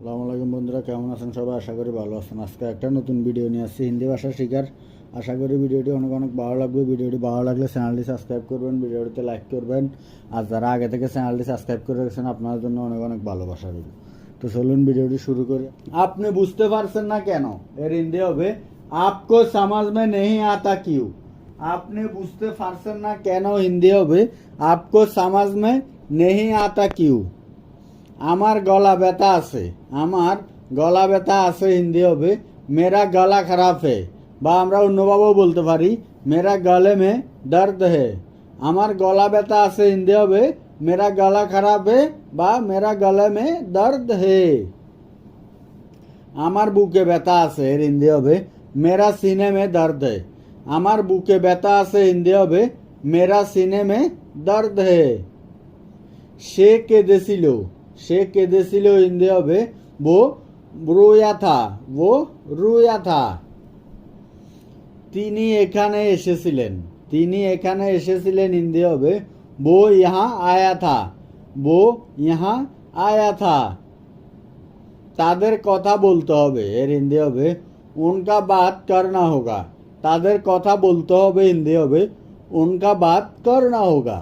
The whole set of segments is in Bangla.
আসসালামু আলাইকুম বন্ধুরা, কেমন আছেন সবাই? আশা করি ভালো আছেন। আজকে একটা নতুন ভিডিও নিয়ে আসছি, হিন্দি ভাষা শেখার আশা করি ভিডিওটি অনেক অনেক ভালো লাগবে। ভিডিওটি ভালো লাগলে চ্যানেলটি সাবস্ক্রাইব করবেন ভিডিওটিতে লাইক করবেন। আর যারা আগে থেকে চ্যানেলটি সাবস্ক্রাইব করে রেখেছেন আপনার জন্য অনেক অনেক ভালোবাসা রইল। তো চলুন ভিডিওটি শুরু করি। আপনি বুঝতে পারছেন না কেন? এর হিন্দি হবে, আপকো সমাজ মে নেই আতা কিউ আপনি বুঝতে পারছেন না কেন হিন্দি হবে, আপকো সমাজ মে নেই আতা কিউ আমার গলা ব্যথা আছে। আমার গলা ব্যথা আছে হিন্দি হবে মেরা গলা খারাপ হে। বা আমরা অন্যভাবেও বলতে পারি, মেরা গলে মে দর্দ হে। আমার গলা ব্যথা আছে হিন্দি হবে মেরা গলা খারাপ হে বা মেরা গলে মে দর্দ হে। আমার বুকে ব্যথা আছে এর হিন্দি হবে মেরা সিনে মে দর্দ হে। আমার বুকে ব্যথা আছে হিন্দি হবে মেরা সিনে মে দর্দ হে। সে কেঁদেছিল? সে কেঁদেছিল হিন্দি হবে বো ব্রুয়াথা বো রুয়াথা। তিনি এখানে এসেছিলেন, তিনি এখানে এসেছিলেন হিন্দি হবে বো ইহা আয়া থা বো ইহা আয়া থা তাদের কথা বলতে হবে এর হিন্দি হবে উনকা বাত করনা হোগা। তাদের কথা বলতে হবে হিন্দি হবে উনকা বাত করনা হোগা।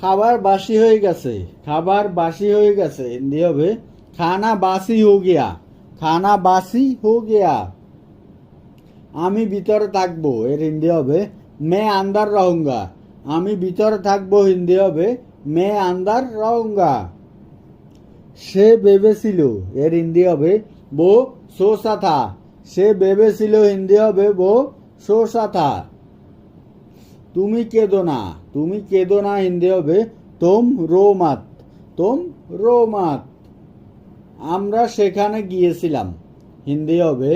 খাবার বাসি হয়ে গেছে। খাবার বাসি হয়ে গেছে। হিন্দি হবে। খানা বাসি হো গিয়া। খানা বাসি হো গিয়া। আমি ভিতরে থাকব। এর হিন্দি হবে, মে আন্দার রহুঙ্গা। আমি ভিতরে থাকব, হিন্দি হবে, মে আন্দার রহুঙ্গা। সে ভেবেছিল, এর হিন্দি হবে, বো সোসা থা সে ভেবেছিল, হিন্দি হবে, বো সোসা থা তুমি কেঁদো না, তুমি কেঁদো না হিন্দি হবে, তোম রো মাত তোম রো মাত আমরা সেখানে গিয়েছিলাম, হিন্দি হবে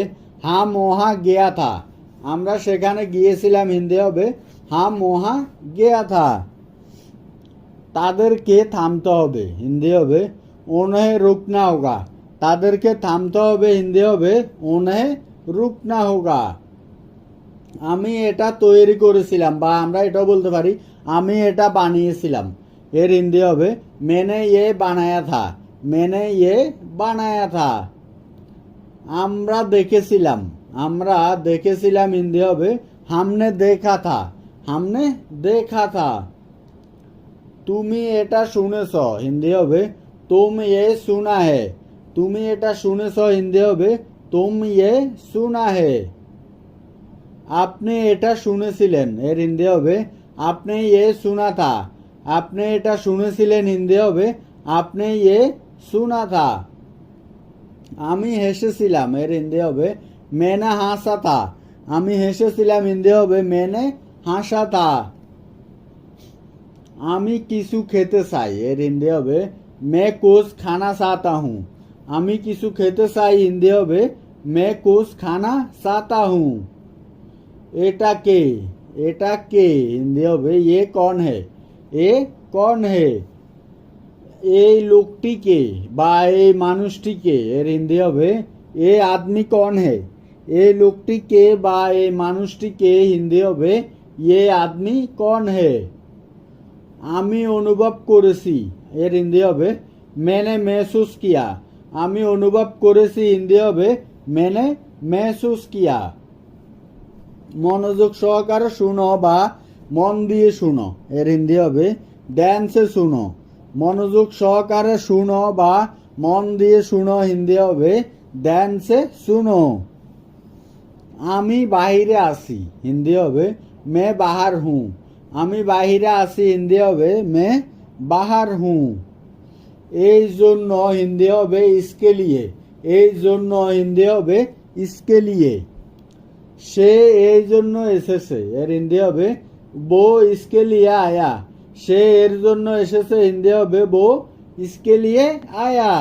হাম ওহা গেয়া থা। আমরা সেখানে গিয়েছিলাম, হিন্দি হবে হাম ওহা গেয়া থা। তাদেরকে থামতে হবে, হিন্দি হবে ওনে রুকনা হোগা। তাদেরকে থামতে হবে, হিন্দি হবে ওনে রুকনা হোগা। আমি এটা তৈরি করেছিলাম, বা আমরা এটাও বলতে পারি, আমি এটা বানিয়েছিলাম। এর হিন্দি হবে, মেনে ইয়ে বানায়া থা, মেনে ইয়ে বানায়া থা। আমরা দেখেছিলাম আমরা দেখেছিলাম হিন্দি হবে, হামনে দেখা থা, হামনে দেখা থা। তুমি এটা শুনেছ হিন্দি হবে, তুম ইয়ে শোনা হে তুমি এটা শুনেছ হিন্দি হবে, তুম ইয়ে শুনা হে আপনি এটা শুনেছিলেন এর হিন্দি হবে আপনি ইয়ে শোনা থা আপনি এটা শুনেছিলেন হিন্দি হবে আপনি ইয়ে শোনা থা আমি হেসেছিলাম এর হিন্দি হবে মেনে হাসা থা আমি হেসেছিলাম হিন্দি হবে মেনে হাসা থা আমি কিছু খেতে চাই এর হিন্দি হবে মে কোষ খানা চাতা হুঁ আমি কিছু খেতে চাই হিন্দি হবে মে কোষ খানা চাতা হুঁ এটা কে? এটা কে? হিন্দি হবে এ কন হে। এ কন হে। এই লোকটিকে বা এই মানুষটিকে এর হিন্দি হবে এ আদমি কন হে। এই লোকটিকে বা এই মানুষটিকে হিন্দি হবে এ আদমি কন হে। আমি অনুভব করেছি, এর হিন্দি হবে মেনে মেহসুস কিয়া। আমি অনুভব করেছি হিন্দি হবে মেনে মেহসুস কিয়া। মনোযোগ সহকারে শুনো বা মন দিয়ে শুনো। এর হিন্দি হবে ড্যান্সে শুনো। মনোযোগ সহকারে শুনো বা মন দিয়ে শুনো, হিন্দি হবে ড্যান্সে শুনো। আমি বাহিরে আসি হিন্দি হবে, মে বাহার হুঁ। আমি বাহিরে আসি হিন্দি হবে, মে বাহার হুঁ। এই জন্য হিন্দি হবে, ইসকে লিয়ে। এই জন্য হিন্দি হবে, ইসকে লিয়ে। সে এই জন্য এসেছে। এর হিন্দি হবে, বো ইসকেলিয়া আয়া। সে এর জন্য এসেছে, হিন্দি হবে, বো ইসকে লিয়ে আয়া।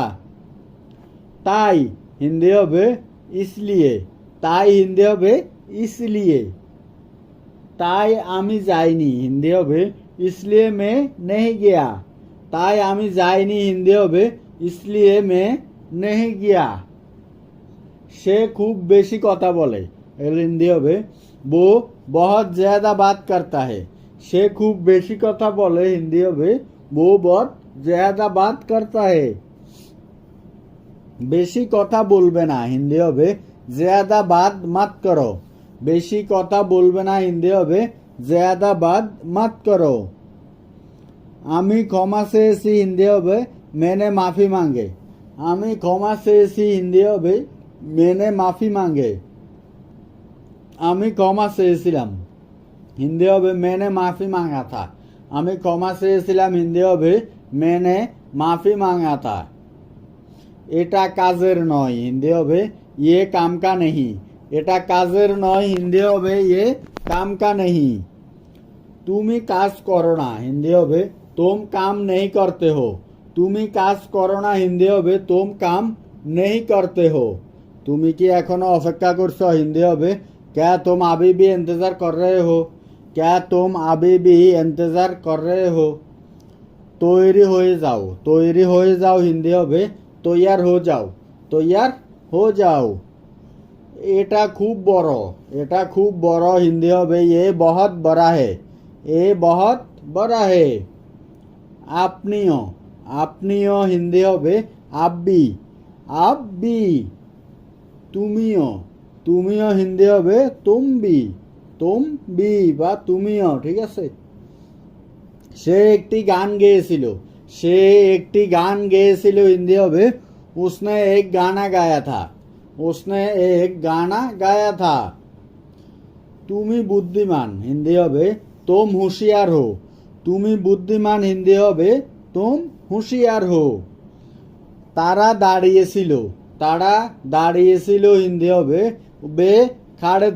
তাই হিন্দি হবে ইসলিয়ে তাই হিন্দি হবে ইসলিয়ে তাই আমি যাইনি, হিন্দি হবে ইসলিয়ে মে নেহি গিয়া। তাই আমি যাইনি, হিন্দি হবে ইসলিয়ে মে নেহি গিয়া। সে খুব বেশি কথা বলে। হিন্দিভাবে বো বহত জ্যাদা বাত করতা হে। সে খুব বেশি কথা বলে হিন্দি হবে। বো বহত জ্যাদা বাদ করতে হে। বেশি কথা বলবে না হিন্দি হবে। জ্যাদা বাদ মাত করো। বেশি কথা বলবে না হিন্দি হবে। জ্যাদা বাদ মাত করো। আমি ক্ষমা চেয়েছি হিন্দি হবে, মেনে মাফি মাঙ্গে। আমি ক্ষমা চেয়েছি হিন্দি হবে, মেনে মাফি মাঙ্গে। আমি ক্ষমা চেয়েছিলাম। হিন্দি হবে মেনে মাফি মাঙ্গা থা। আমি ক্ষমা চেয়েছিলাম হিন্দি হবে মেনে মাফি মাঙ্গা থা। এটা কাজের নয় হিন্দি হবে ইয়ে কাম কা নেহি। এটা কাজের নয় হিন্দি হবে ইয়ে কাম কা নেহি। তুমি কাজ করো না হিন্দি হবে তোম কাম নেই করতে হো। তুমি কাজ করো না হিন্দি হবে তোম কাম নেই করতে হো। তুমি কি এখনও অপেক্ষা করছ হিন্দি হবে क्या तुम अभी भी इंतजार कर रहे हो क्या तुम अभी भी इंतजार कर रहे हो তৈরি হয়ে যাও তৈরি হয়ে যাও হিন্দি হবে তৈয়ার হো যাও তৈয়ার হো যাও এটা খুব বড় এটা খুব বড় হিন্দি হবে এ বহুত বড়া হে এ বহুত বড়া হে আপনিও আপনিও হিন্দি হবে আব্বি আব্বি তুমিও তুমিও হিন্দি হবে তুমবি তুমবি বা তুমিও ঠিক আছে সে একটি গান গেয়েছিল সে একটি গান গেয়েছিল হিন্দি হবে उसने एक गाना गाया था उसने एक गाना गाया था তুমি বুদ্ধিমান হিন্দি হবে তোম হুঁশিয়ার হো তুমি বুদ্ধিমান হিন্দি হবে তোম হুঁশিয়ার হো তারা দাঁড়িয়েছিল তারা দাঁড়িয়েছিল হিন্দি হবে বে খাড়ে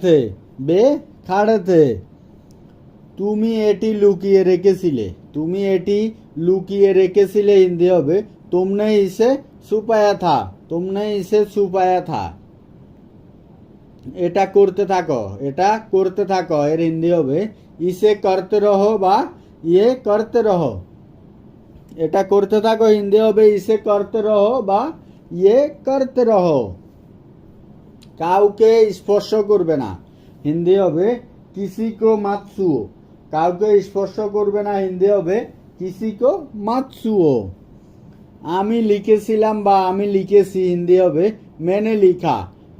বে খাড়ে তুমি এটি লুকিয়ে রেখেছিলে, তুমি এটি লুকিয়ে রেখেছিলে হিন্দি হবে, তুমনে ইসে সুপায়া থা তুমনে ইসে সুপায়া থা এটা করতে থাকো, এটা করতে থাকো, এর হিন্দি হবে, ইসে করতে রহো বা ইয়ে করতে রহো। এটা করতে থাকো হিন্দি হবে, ইসে করতে রহো বা ইয়ে করতে রহো। কাউকে স্পর্শ করবে না। হিন্দি হবে কিসিকো মাতসুও কাউকে স্পর্শ করবে না, হিন্দি হবে কিসিকো মাতসুও আমি লিখেছিলাম বা আমি লিখেছি, হিন্দি হবে মেনে লিখা।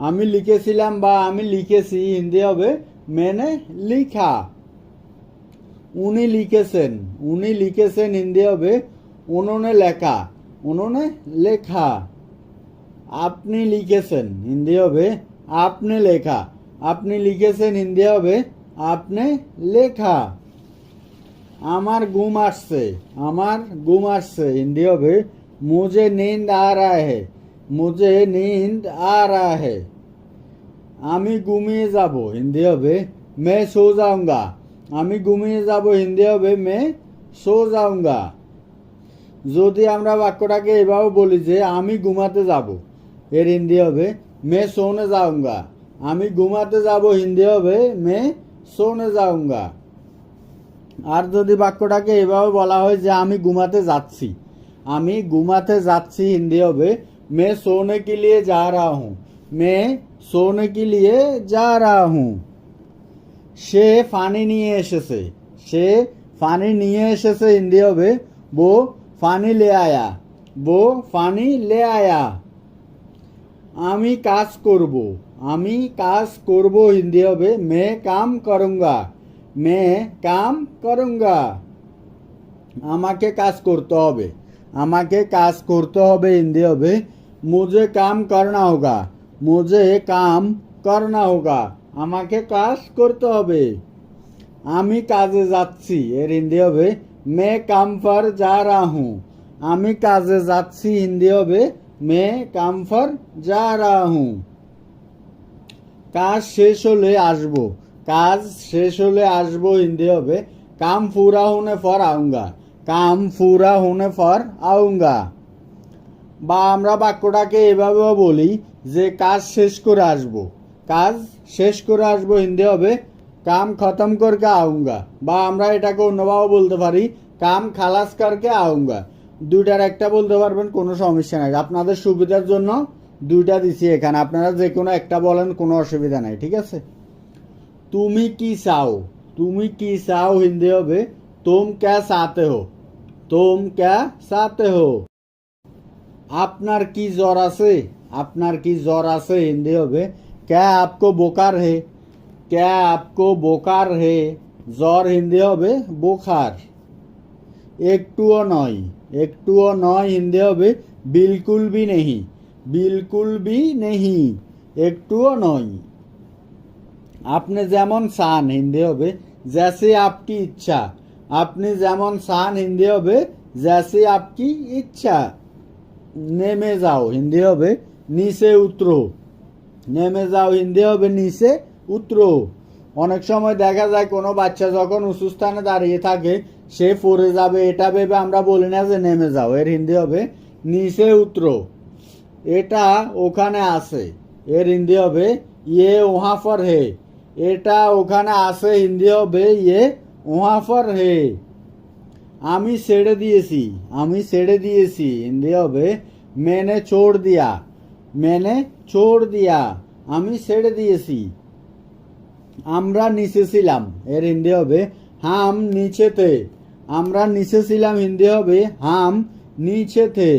আমি লিখেছিলাম বা আমি লিখেছি, হিন্দি হবে মেনে লিখা। উনি লিখেছেন উনি লিখেছেন, হিন্দি হবে উনোনে লেখা উনোনে লেখা। আপনি লিখেছেন, হিন্দি হবে আপনি লেখা। আপনি লিখেছেন, হিন্দি হবে আপনি লেখা। আমার ঘুম আসছে, আমার ঘুম আসছে, হিন্দি হবে মুজে নিন্দ আ রা হে মুজে নিন্দ আ রা হে আমি ঘুমিয়ে যাব, হিন্দি হবে মে সো যাউঙ্গা আমি ঘুমিয়ে যাব, হিন্দি হবে মে সো যাউঙ্গা যদি আমরা বাক্যটাকে এভাবে বলি যে, আমি ঘুমাতে যাব এর হিন্দি হবে, মে সোনে যাউঙ্গা আমি ঘুমাতে যাব হিন্দি হবে, মে সোনে যাউঙ্গা আর যদি বাক্যটাকে এভাবে বলা হয় যে আমি ঘুমাতে যাচ্ছি, আমি ঘুমাতে যাচ্ছি হিন্দি হবে, মে সোনে কেলিয়ে যা রা হুঁ, মে সোনে কে লিয়ে যা রা হুঁ। সে ফানি নিয়ে এসেছে, সে ফানি নিয়ে এসেছে হিন্দি হবে, বো ফানি লে আয়া, বো ফানি লে আয়া। আমি কাজ করব। আমি কাজ করব হিন্দি হবে মে কাম করুঙ্গা। মে কাম করুঙ্গা। আমাকে কাজ করতে হবে। আমাকে কাজ করতে হবে হিন্দি হবে মুঝে কাম করনা হোগা। মুঝে কাম করনা হোগা। আমাকে কাজ করতে হবে। আমি কাজে যাচ্ছি। এর হিন্দি হবে মে কাম ফর যা রা হুঁ আমি কাজে যাচ্ছি হিন্দি হবে মে কাম ফর যা রা হুঁ কাজ শেষ হলে আসব। কাজ শেষ হলে আসব হিন্দি হবে। কাম ফুরা হোনে ফর আউঙ্গা। কাম ফুরা হোনে ফর আউঙ্গা। বা আমরা বাক্যটাকে এভাবেও বলি যে কাজ শেষ করে আসব। কাজ শেষ করে আসব হিন্দি হবে। কাম খতম করকে আউঙ্গা। বা আমরা এটাকে অন্যভাবে বলতে পারি, কাম খালাস করকে আউঙ্গা। দুইটার একটা বলতে পারবেন, কোনো সমস্যা নাই। আপনাদের সুবিধার জন্য দুইটা দিছি এখানে। আপনারা যে কোনো একটা বলেন, কোনো অসুবিধা নাই, ঠিক আছে? তুমি কি চাও? তুমি কি চাও হিন্দি হবে? তোম ক্যা চাতে হো? তোম ক্যা চাতে হো? আপনার কি জ্বর আছে? আপনার কি জ্বর আছে হিন্দি হবে? ক্যা আপকো বোকার হে? ক্যা আপকো বোকার হে? জ্বর হিন্দি হবে বোখার। একটুও নয়। একটুও নয় হিন্দি হবে বিলকুল বি নেহি, বিলকুল বি নেহি, একটুও নয়। আপনি যেমন সান হিন্দি হবে জ্যাসে আপকি ইচ্ছা। আপনি যেমন সান হিন্দি হবে জ্যাসে আপকি ইচ্ছা। নেমে যাও, হিন্দি হবে নিচে উতরো। নেমে যাও, হিন্দি হবে নিচে উতরো। অনেক সময় দেখা যায়, কোনো বাচ্চা যখন উঁচু স্থানে দাঁড়িয়ে থাকে সে পড়ে যাবে, এটা ভেবে আমরা বলি না যে নেমে যাও, এর হিন্দি হবে নিচে উতরো। এটা ওখানে আছে, এর হিন্দি হবে ইয়ে ওহা ফর হে। এটা ওখানে আছে, হিন্দি হবে ইয়ে ওহা ফর হে। আমি ছেড়ে দিয়েছি, আমি ছেড়ে দিয়েছি, হিন্দি হবে মেনে ছোড় দিয়া, মেনে ছোড় দিয়া, আমি ছেড়ে দিয়েছি। আমরা নিচে ছিলাম, এর হিন্দি হবে হাম নিচেতে। আমরা নিচে ছিলাম হিন্দি হবে, হাম নিচে থে।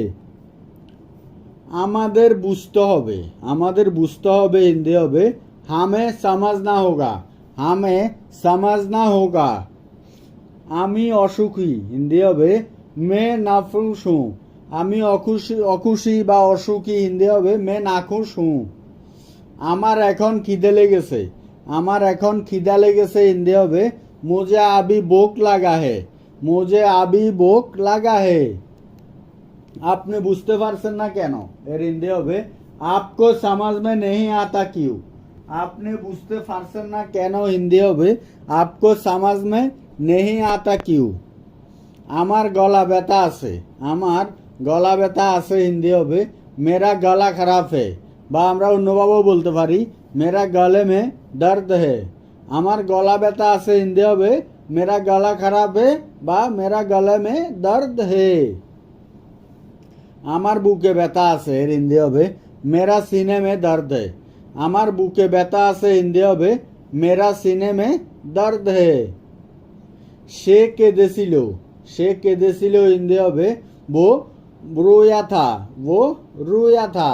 আমাদের বুঝতে হবে, আমাদের বুঝতে হবে হিন্দি হবে, হামে সমাজনা হোগা, হামে সমাজনা হোগা। আমি অসুখী, হিন্দি হবে, মে নাফুস হুঁ আমি অখুশি অখুশি বা অসুখী, হিন্দি হবে, মে নাখুশ হুঁ আমার এখন খিদে লেগেছে, আমার এখন খিদা লেগেছে, হিন্দি হবে মোজা আবি বোক লাগা হে। মুঝে আবি বোক লাগা হে আপনি বুঝতে পারছেন না কেন এর হিন্দি হবে আপকো সমাজ মে নেই আতা কিউ আপনি বুঝতে পারছেন না কেন হিন্দি হবে আপকো সমাজ মে নেই আতা কিউ আমার গলা ব্যথা আছে আমার গলা ব্যথা আছে হিন্দি হবে মেরা গলা খারাপ হে বা আমরা অন্যভাবেও বলতে পারি মেরা গলে মে দর্দ হে আমার গলা ব্যথা আছে হিন্দি হবে মেরা গলা খারাপ হে বা মেরা গলে মে দর্দ হে আমার বুকে ব্যথা আছে এর হিন্দি হবে মেরা সিনে মে দর্দ হে আমার বুকে ব্যথা আছে হিন্দি হবে মেরা সিনে মে দর্দ হে সে কেঁদেছিল সে কেঁদেছিল হিন্দি হবে वो রোয়া থা वो রোয়া থা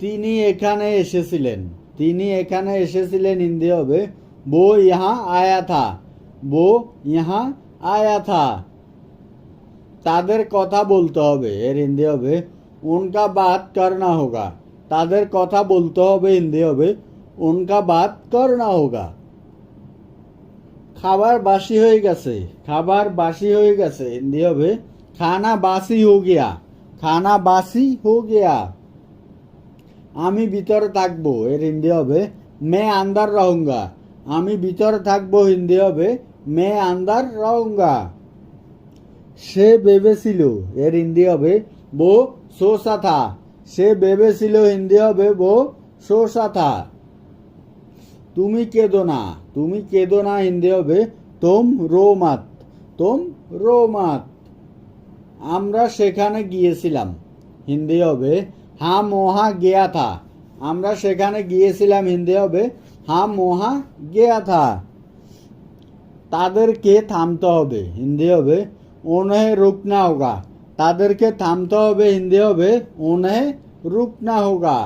তিনি এখানে এসেছিলেন তিনি এখানে এসেছিলেন হিন্দি হবে वो यहाँ आया था वो यहाँ आया था তাদের কথা বলতে হবে এর হিন্দি হবে উনকা বাত করনা হোগা তাদের কথা বলতে হবে হিন্দি হবে উনকা বাত করনা হোগা খাবার বাসি হয়ে গেছে খাবার বাসি হয়ে গেছে হিন্দি হবে খানা বাসি হো গিয়া খানা বাসি হো গিয়া আমি ভিতরে থাকবো এর হিন্দি হবে মে আন্দার রহুঙ্গা আমি ভিতরে থাকব হিন্দি হবে, মে আন্দার রহুঙ্গা সে ভেবেছিল, এর হিন্দি হবে, বো সোসা থা সে ভেবেছিল হিন্দি হবে, বো সোসা থা তুমি কেঁদো না, তুমি কেঁদো না হিন্দি হবে, তোম রো মাত তোম রো মাত আমরা সেখানে গিয়েছিলাম, হিন্দি হবে হাম ওহা গেয়া থা আমরা সেখানে গিয়েছিলাম, হিন্দি হবে হাম ওহা গেয়া থা। তাদেরকে থামতে হবে, হিন্দি হবে ওনে রুকনা হোগা। তাদেরকে থামতে হবে, হিন্দি হবে ওনে রুকনা হোগা।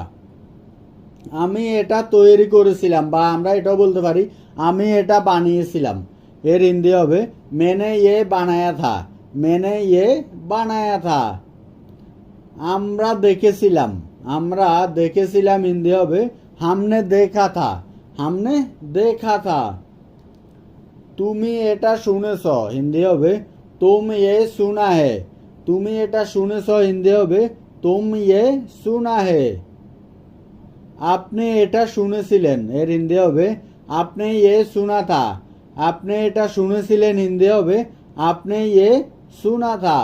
আমি এটা তৈরি করেছিলাম, বা আমরা এটাও বলতে পারি, আমি এটা বানিয়েছিলাম। এর হিন্দি হবে, মেনে ইয়ে বানায়া থা, মেনে ইয়ে বানায়া থা। আমরা দেখেছিলাম আমরা দেখেছিলাম হিন্দি হবে, হামনে দেখা থা। হামনে দেখা থা তুমি এটা শুনেছ হিন্দি হবে তুম ইয়ে শোনা হে তুমি এটা শুনেছ হিন্দি হবে তুম ইয়ে শোনা হে আপনি এটা শুনেছিলেন এর হিন্দি হবে আপনি ইয়ে শোনা থা আপনি এটা শুনেছিলেন হিন্দি হবে আপনি ইয়ে শোনা থা